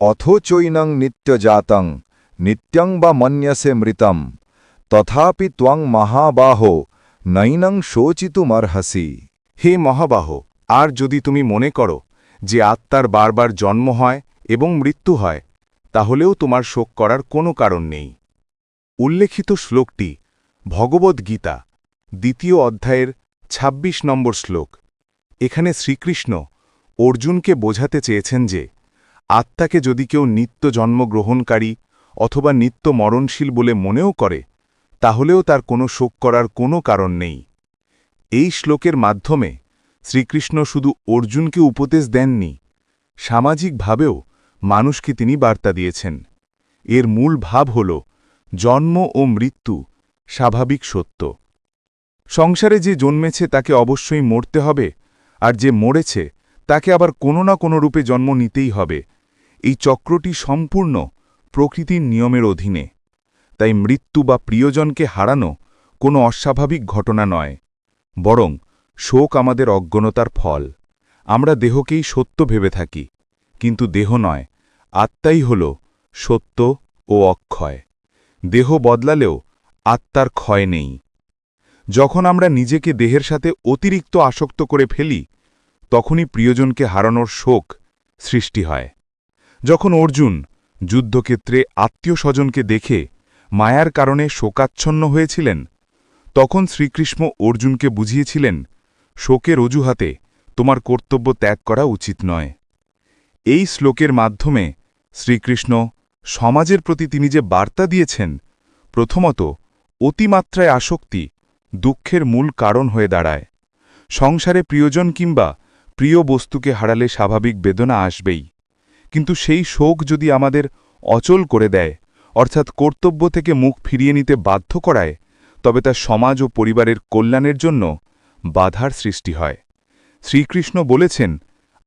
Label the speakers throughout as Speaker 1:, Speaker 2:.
Speaker 1: অথচৈনং নিত্যজাতং, নিত্যং বা মন্যসে মৃতম, তথাপি ত্বং মহাবাহ, নৈনং শোচিতুমর্হসি।
Speaker 2: হে মহাবাহ, আর যদি তুমি মনে করো যে আত্মার বারবার জন্ম হয় এবং মৃত্যু হয়, তাহলেও তোমার শোক করার কোনো কারণ নেই। উল্লেখিত শ্লোকটি ভগবদ্ গীতা, দ্বিতীয় অধ্যায়ের ২৬ নম্বর শ্লোক। এখানে শ্রীকৃষ্ণ অর্জুনকে বোঝাতে চেয়েছেন যে আত্মাকে যদি কেউ নিত্য জন্মগ্রহণকারী অথবা নিত্য মরণশীল বলে মনেও করে, তাহলেও তার কোনো শোক করার কোনো কারণ নেই। এই শ্লোকের মাধ্যমে শ্রীকৃষ্ণ শুধু অর্জুনকে উপদেশ দেননি, সামাজিকভাবেও মানুষকে তিনি বার্তা দিয়েছেন। এর মূল ভাব হল, জন্ম ও মৃত্যু স্বাভাবিক সত্য। সংসারে যে জন্মেছে তাকে অবশ্যই মরতে হবে, আর যে মরেছে তাকে আবার কোনো না কোনো রূপে জন্ম নিতেই হবে। এই চক্রটি সম্পূর্ণ প্রকৃতির নিয়মের অধীনে। তাই মৃত্যু বা প্রিয়জনকে হারানো কোনো অস্বাভাবিক ঘটনা নয়। বরং শোক আমাদের অজ্ঞনতার ফল। আমরা দেহকেই সত্য ভেবে থাকি, কিন্তু দেহ নয়, আত্মাই হল সত্য ও অক্ষয়। দেহ বদলালেও আত্মার ক্ষয় নেই। যখন আমরা নিজেকে দেহের সাথে অতিরিক্ত আসক্ত করে ফেলি, তখনই প্রিয়জনকে হারানোর শোক সৃষ্টি হয়। যখন অর্জুন যুদ্ধক্ষেত্রে আত্মীয় স্বজনকে দেখে মায়ার কারণে শোকাচ্ছন্ন হয়েছিলেন, তখন শ্রীকৃষ্ণ অর্জুনকে বুঝিয়েছিলেন, শোকের অজুহাতে তোমার কর্তব্য ত্যাগ করা উচিত নয়। এই শ্লোকের মাধ্যমে শ্রীকৃষ্ণ সমাজের প্রতি তিনি যে বার্তা দিয়েছেন, প্রথমত অতিমাত্রায় আসক্তি দুঃখের মূল কারণ হয়ে দাঁড়ায়। সংসারে প্রিয়জন কিংবা প্রিয় বস্তুকে হারালে স্বাভাবিক বেদনা আসবেই। কিন্তু সেই শোক যদি আমাদের অচল করে দেয়, অর্থাৎ কর্তব্য থেকে মুখ ফিরিয়ে নিতে বাধ্য করায়, তবে তা সমাজ ও পরিবারের কল্যাণের জন্য বাধার সৃষ্টি হয়। শ্রীকৃষ্ণ বলেছেন,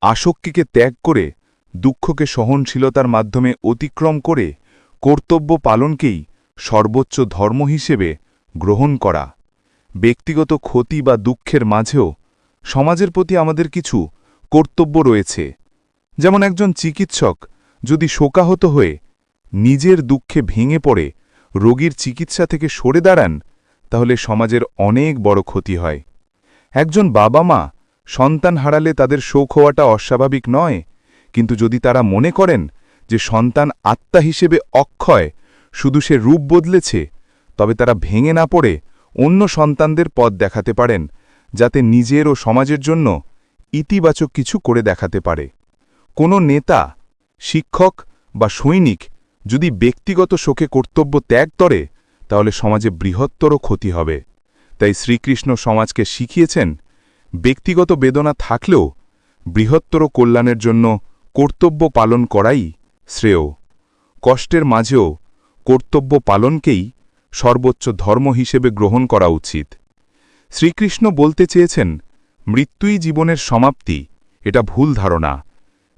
Speaker 2: আসক্তিকে ত্যাগ করে, দুঃখকে সহনশীলতার মাধ্যমে অতিক্রম করে, কর্তব্য পালনকেই সর্বোচ্চ ধর্ম হিসেবে গ্রহণ করা। ব্যক্তিগত ক্ষতি বা দুঃখের মাঝেও সমাজের প্রতি আমাদের কিছু কর্তব্য রয়েছে। যেমন একজন চিকিৎসক যদি শোকাহত হয়ে নিজের দুঃখে ভেঙে পড়ে, রোগীর চিকিৎসা থেকে সরে দাঁড়ান, তাহলে সমাজের অনেক বড় ক্ষতি হয়। একজন বাবা মা সন্তান হারালে তাদের শোক হওয়াটা অস্বাভাবিক নয়, কিন্তু যদি তারা মনে করেন যে সন্তান আত্মা হিসেবে অক্ষয়, শুধু সে রূপ বদলেছে, তবে তারা ভেঙে না পড়ে অন্য সন্তানদের পথ দেখাতে পারেন, যাতে নিজের ও সমাজের জন্য ইতিবাচক কিছু করে দেখাতে পারে। কোনো নেতা, শিক্ষক বা সৈনিক যদি ব্যক্তিগত শোকে কর্তব্য ত্যাগ করে, তাহলে সমাজে বৃহত্তর ক্ষতি হবে। তাই শ্রীকৃষ্ণ সমাজকে শিখিয়েছেন, ব্যক্তিগত বেদনা থাকলেও বৃহত্তর কল্যাণের জন্য কর্তব্য পালন করাই শ্রেয়। কষ্টের মাঝেও কর্তব্য পালনকেই সর্বোচ্চ ধর্ম হিসেবে গ্রহণ করা উচিত। শ্রীকৃষ্ণ বলতে চেয়েছেন, মৃত্যুই জীবনের সমাপ্তি, এটা ভুল ধারণা।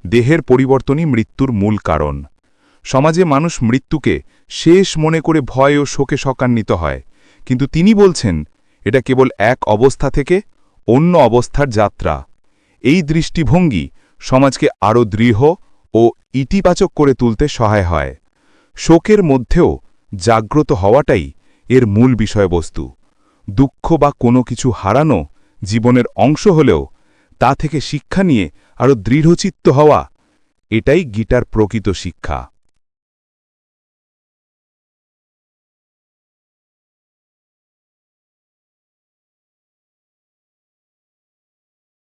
Speaker 2: দেহের পরিবর্তনই মৃত্যুর মূল কারণ। সমাজে মানুষ মৃত্যুকে শেষ মনে করে ভয় ও শোকে শোকান্বিত হয়। কিন্তু তিনি বলছেন, এটা কেবল এক অবস্থা থেকে অন্য অবস্থার যাত্রা। এই দৃষ্টিভঙ্গি সমাজকে আরও দৃঢ় ও ইতিবাচক করে তুলতে সহায় হয়। শোকের মধ্যেও জাগ্রত হওয়াটাই এর মূল বিষয়বস্তু। দুঃখ বা কোনো কিছু হারানো জীবনের অংশ হলেও তা থেকে শিক্ষা নিয়ে আরও দৃঢ়চিত্ত হওয়া এটাই গীটার প্রকৃত শিক্ষা।